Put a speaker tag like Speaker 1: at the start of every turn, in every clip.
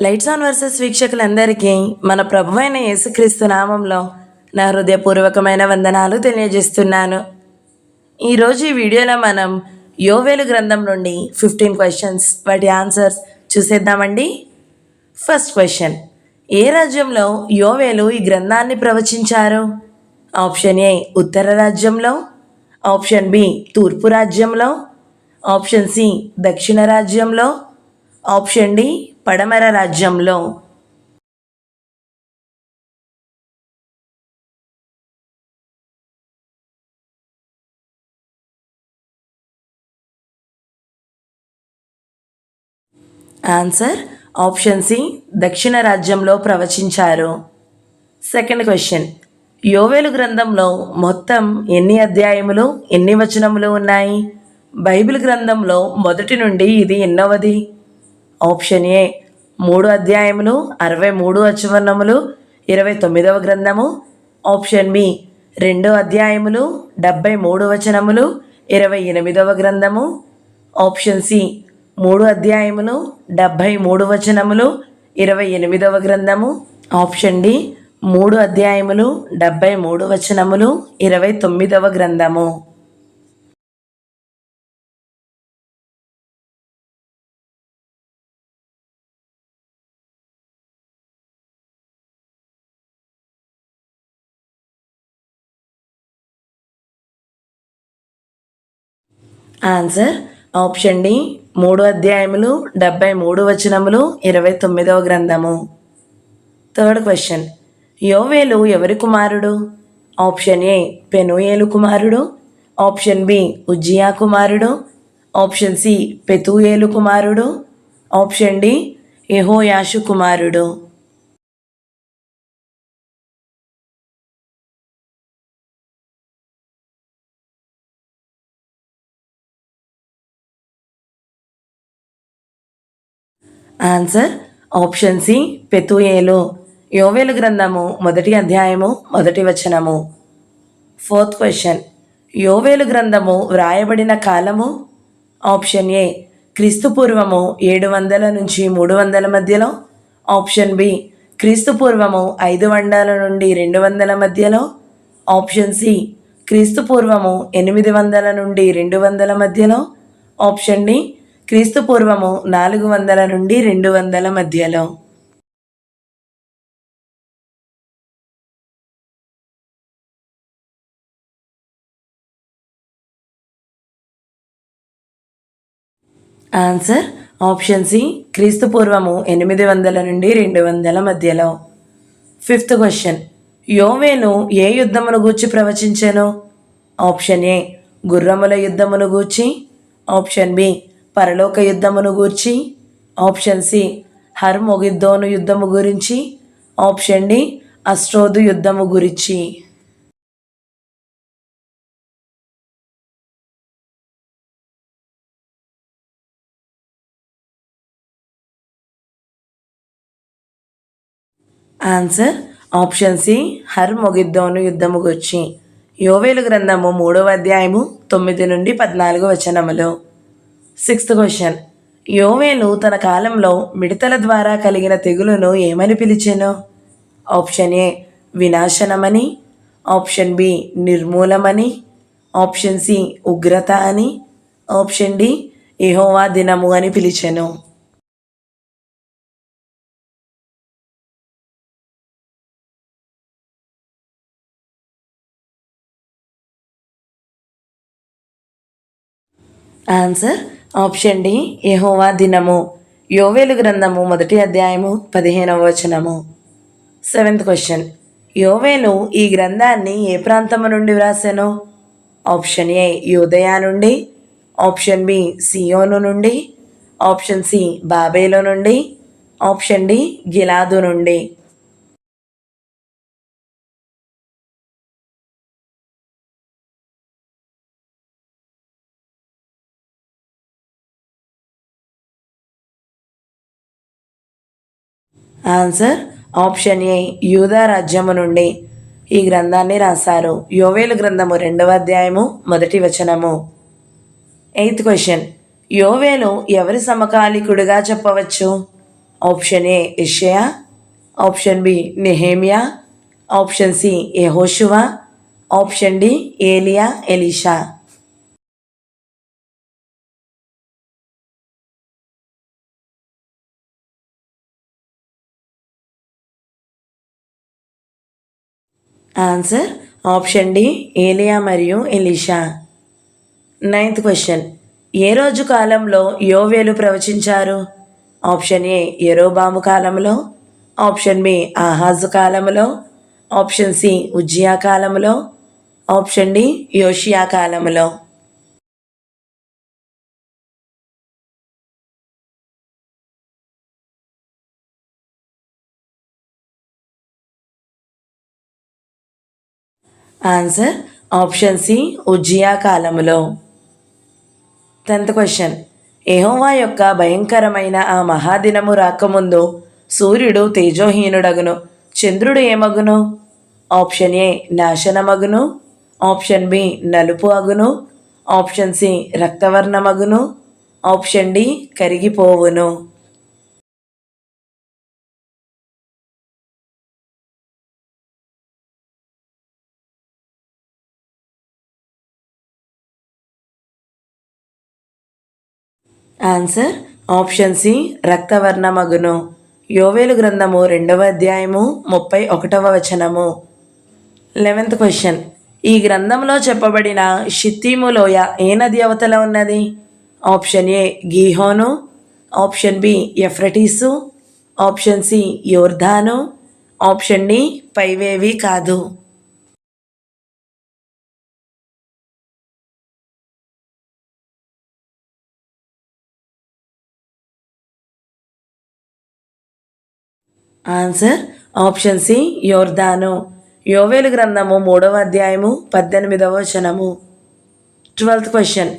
Speaker 1: Lights on versus వీక్షకులందరికీ మన ప్రభు అయిన యేసుక్రీస్తు నామంలో నా హృదయపూర్వకమైన వందనాలు తెలియజేస్తున్నాను. ఈరోజు ఈ వీడియోలో మనం యోవేలు గ్రంథం నుండి ఫిఫ్టీన్ క్వశ్చన్స్ వాటి ఆన్సర్స్ చూసేద్దామండి. ఫస్ట్ క్వశ్చన్ ఏ రాజ్యంలో యోవేలు ఈ గ్రంథాన్ని ప్రవచించారు? ఆప్షన్ ఏ ఉత్తర రాజ్యంలో. ఆప్షన్ బి తూర్పు రాజ్యంలో. ఆప్షన్ సి దక్షిణ రాజ్యంలో. ఆప్షన్ డి పడమర రాజ్యంలో ఆన్సర్ ఆప్షన్ సి దక్షిణ రాజ్యంలో ప్రవచించారు. సెకండ్ క్వశ్చన్ యోవేలు గ్రంథంలో మొత్తం ఎన్ని అధ్యాయములు ఎన్ని వచనములు ఉన్నాయి? బైబిల్ గ్రంథంలో మొదటి నుండి ఇది ఎన్నవది? ఆప్షన్ ఏ మూడు అధ్యాయములు అరవై మూడు వచనములు ఇరవై తొమ్మిదవ గ్రంథము. ఆప్షన్ బి రెండు అధ్యాయములు డెబ్బై మూడు వచనములు ఇరవై ఎనిమిదవ గ్రంథము. ఆప్షన్ సి మూడు అధ్యాయములు డెబ్భై మూడు వచనములు ఇరవై ఎనిమిదవ గ్రంథము. ఆప్షన్ డి మూడు అధ్యాయములు డెబ్భై మూడు వచనములు ఇరవై తొమ్మిదవ గ్రంథము. ఆన్సర్ ఆప్షన్ డి మూడు అధ్యాయములు డెబ్బై మూడు వచనములు ఇరవై తొమ్మిదవ గ్రంథము. థర్డ్ క్వశ్చన్ యోవేలు ఎవరి కుమారుడు? ఆప్షన్ ఏ పెనుయేలు కుమారుడు. ఆప్షన్ బి ఉజ్జియా కుమారుడు. ఆప్షన్ సి పెతుయేలు కుమారుడు. ఆప్షన్ డి యెహోయాషు కుమారుడు. ఆన్సర్ ఆప్షన్ సి పెతుయేలు యోవేలు గ్రంథము మొదటి అధ్యాయము మొదటి వచనము. ఫోర్త్ క్వశ్చన్ యోవేలు గ్రంథము వ్రాయబడిన కాలము? ఆప్షన్ ఏ క్రీస్తుపూర్వము ఏడు వందల నుంచి మూడు వందల మధ్యలో. ఆప్షన్ బి క్రీస్తుపూర్వము ఐదు వందల నుండి రెండు వందల మధ్యలో. ఆప్షన్ సి క్రీస్తుపూర్వము ఎనిమిది వందల నుండి రెండు వందల మధ్యలో. ఆప్షన్ డి క్రీస్తు పూర్వము నాలుగు వందల నుండి రెండు వందల మధ్యలో. ఆన్సర్ ఆప్షన్ సి క్రీస్తు పూర్వము ఎనిమిది వందల నుండి రెండు వందల మధ్యలో. ఫిఫ్త్ క్వశ్చన్ యోవేను ఏ యుద్ధమును గూర్చి ప్రవచించాను? ఆప్షన్ ఏ గుర్రముల యుద్ధమును గూర్చి. ఆప్షన్ బి పరలోక యుద్ధమును గూర్చి ఆప్షన్ సి హర్మొగిద్దోను యుద్ధము గురించి ఆప్షన్ డి అస్ట్రోదు యుద్ధము గురించి. ఆన్సర్ ఆప్షన్ సి హర్ మొగిద్దోను యుద్ధము గుర్చి. యోవేలు గ్రంథము మూడవ అధ్యాయము తొమ్మిది నుండి పద్నాలుగు వచనములు. సిక్స్త్ క్వశ్చన్ యోవేలు తన కాలంలో మిడతల ద్వారా కలిగిన తెగులును ఏమని పిలిచెను? ఆప్షన్ ఏ వినాశనమని. ఆప్షన్ బి నిర్మూలమని. ఆప్షన్ సి ఉగ్రత అని. ఆప్షన్ డి ఎహోవా దినము అని పిలిచెను. ఆన్సర్ ఆప్షన్ డి యహోవా దినము. యోవేలు గ్రంథము మొదటి అధ్యాయము పదిహేనవ వచనము. Seventh question. యోవేలు ఈ గ్రంథాన్ని ఏ ప్రాంతము నుండి వ్రాసాను? ఆప్షన్ ఏ యోదయా నుండి ఆప్షన్ బి సియోను నుండి ఆప్షన్ సి బాబేలో నుండి ఆప్షన్ డి గిలాదు నుండి. ఆన్సర్ ఆప్షన్ ఏ యూదా రాజ్యము నుండి. ఈ గ్రంథాన్ని రాశారు. యోవేలు గ్రంథము రెండవ అధ్యాయము మొదటి వచనము. ఎయిత్ క్వశ్చన్ యోవేలు ఎవరి సమకాలికుడుగా చెప్పవచ్చు? ఆప్షన్ ఏ ఇషయా. ఆప్షన్ బి నెహేమియా. ఆప్షన్ సి యెహోషువ. ఆప్షన్ డి ఏలియా ఎలీషా. ఆన్సర్ ఆప్షన్ డి ఏలియా మరియు ఎలీషా నైన్త్ క్వశ్చన్ ఏ రోజు కాలంలో యోవేలు ప్రవచించారు? ఆప్షన్ ఏ ఎరోబాము కాలంలో. ఆప్షన్ బి ఆహాజు కాలంలో. ఆప్షన్ సి ఉజ్జియా కాలంలో. ఆప్షన్ డి యోషియా కాలంలో. ఆన్సర్ ఆప్షన్ సి ఉజ్జియా కాలములో. టెన్త్ క్వశ్చన్ ఎహోవా యొక్క భయంకరమైన ఆ మహాదినము రాకముందు సూర్యుడు తేజోహీనుడగును చంద్రుడు ఏమగును? ఆప్షన్ ఏ నాశనమగును. ఆప్షన్ బి నలుపు అగును. ఆప్షన్ సి రక్తవర్ణమగును. ఆప్షన్ డి కరిగిపోవును. ఆన్సర్ ఆప్షన్ సి రక్తవర్ణమగును. యోవేలు గ్రంథము రెండవ అధ్యాయము ముప్పై ఒకటవ వచనము. లెవెంత్ క్వశ్చన్ ఈ గ్రంథంలో చెప్పబడిన షిత్తీము లోయ ఏ నది అవతల ఉన్నది? ఆప్షన్ ఏ గీహోను. ఆప్షన్ బి ఎఫ్రటీసు. ఆప్షన్ సి యోర్ధాను. ఆప్షన్ డి పైవేవి కాదు. ఆన్సర్ ఆప్షన్ సి యోర్దాను యోవేలు గ్రంథము మూడవ అధ్యాయము పద్దెనిమిదవ వచనము. ట్వెల్త్ క్వశ్చన్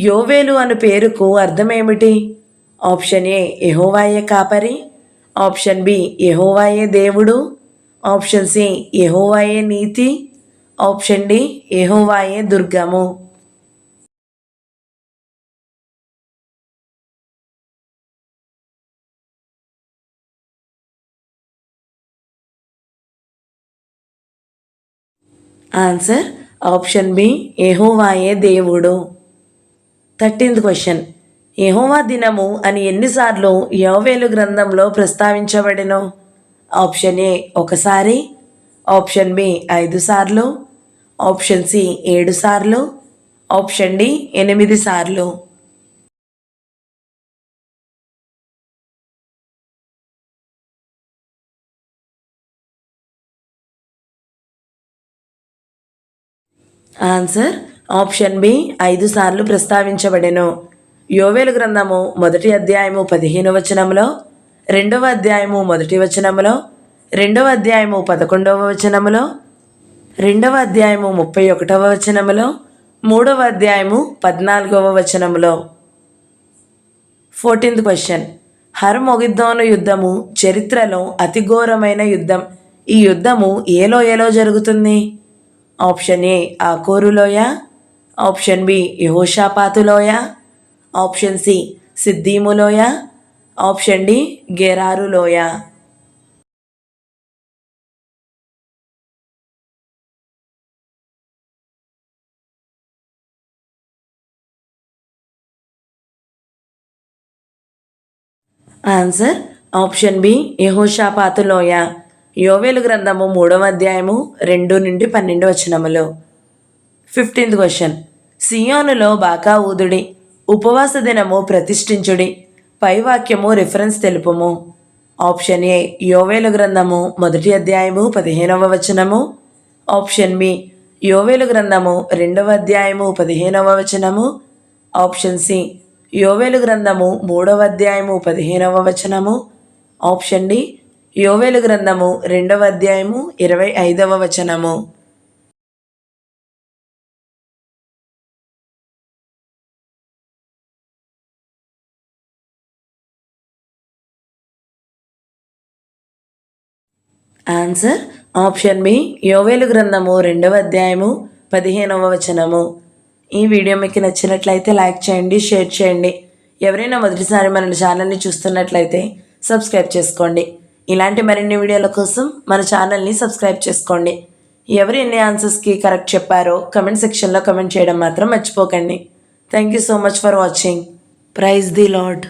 Speaker 1: యోవేలు అను పేరుకు అర్థం ఏమిటి ఆప్షన్ ఏ యహోవాయే కాపరి. ఆప్షన్ బి యెహోవాయే దేవుడు. ఆప్షన్ సి యెహోవాయే నీతి. ఆప్షన్ డి యహోవాయే దుర్గము. ఆన్సర్ ఆప్షన్ బి యెహోవాయే దేవుడు. Thirteenth question. ఎహోవా దినము అని ఎన్నిసార్లు యోవేలు గ్రంథంలో ప్రస్తావించబడినో? ఆప్షన్ ఏ ఒకసారి. ఆప్షన్ బి ఐదు సార్లు ఆప్షన్ సి ఏడు సార్లు ఆప్షన్ డి ఎనిమిది సార్లు ఆన్సర్ ఆప్షన్ బి ఐదు సార్లు ప్రస్తావించబడెను. యోవేలు గ్రంథము మొదటి అధ్యాయము పదిహేను వచనంలో రెండవ అధ్యాయము మొదటి వచనములో రెండవ అధ్యాయము పదకొండవ వచనములో రెండవ అధ్యాయము ముప్పై ఒకటవ వచనములో మూడవ అధ్యాయము పద్నాలుగవ వచనములో. Fourteenth question. హర్మొగిద్దోను యుద్ధము చరిత్రలో అతి ఘోరమైన యుద్ధం. ఈ యుద్ధము ఏ లోయలో జరుగుతుంది? ఆప్షన్ ఏ ఆకోరు లోయ ఆప్షన్ బి యహోషాపాతు లోయ ఆప్షన్ సి సిద్దీము లోయ ఆప్షన్ డి గెరారు లోయ ఆన్సర్ ఆప్షన్ బి యహోషాపాతు లోయ యోవేలు గ్రంథము మూడవ అధ్యాయము రెండు నుండి పన్నెండు వచనములు. ఫిఫ్టీన్త్ క్వశ్చన్ సియోనులో బాకా ఊదుడి ఉపవాస దినము ప్రతిష్ఠించుడి పై వాక్యము రిఫరెన్స్ తెలుపుము. ఆప్షన్ ఏ యోవేలు గ్రంథము మొదటి అధ్యాయము పదిహేనవ వచనము. ఆప్షన్ బి యోవేలు గ్రంథము రెండవ అధ్యాయము పదిహేనవ వచనము. ఆప్షన్ సి యోవేలు గ్రంథము మూడవ అధ్యాయము పదిహేనవ వచనము. ఆప్షన్ డి యోవేలు గ్రంథము రెండవ అధ్యాయము ఇరవై ఐదవ వచనము. ఆన్సర్ ఆప్షన్ బి యోవేలు గ్రంథము రెండవ అధ్యాయము పదిహేనవ వచనము. ఈ వీడియో మీకు నచ్చినట్లయితే లైక్ చేయండి షేర్ చేయండి. ఎవరైనా మొదటిసారి మన ఛానల్ని చూస్తున్నట్లయితే సబ్స్క్రైబ్ చేసుకోండి. ఇలాంటి మరిన్ని వీడియోల కోసం మన ఛానల్ని సబ్స్క్రైబ్ చేసుకోండి. ఎవరు ఎన్ని ఆన్సర్స్కి కరెక్ట్ చెప్పారో కమెంట్ సెక్షన్లో కమెంట్ చేయడం మాత్రం మర్చిపోకండి. Thank you so much for watching praise the lord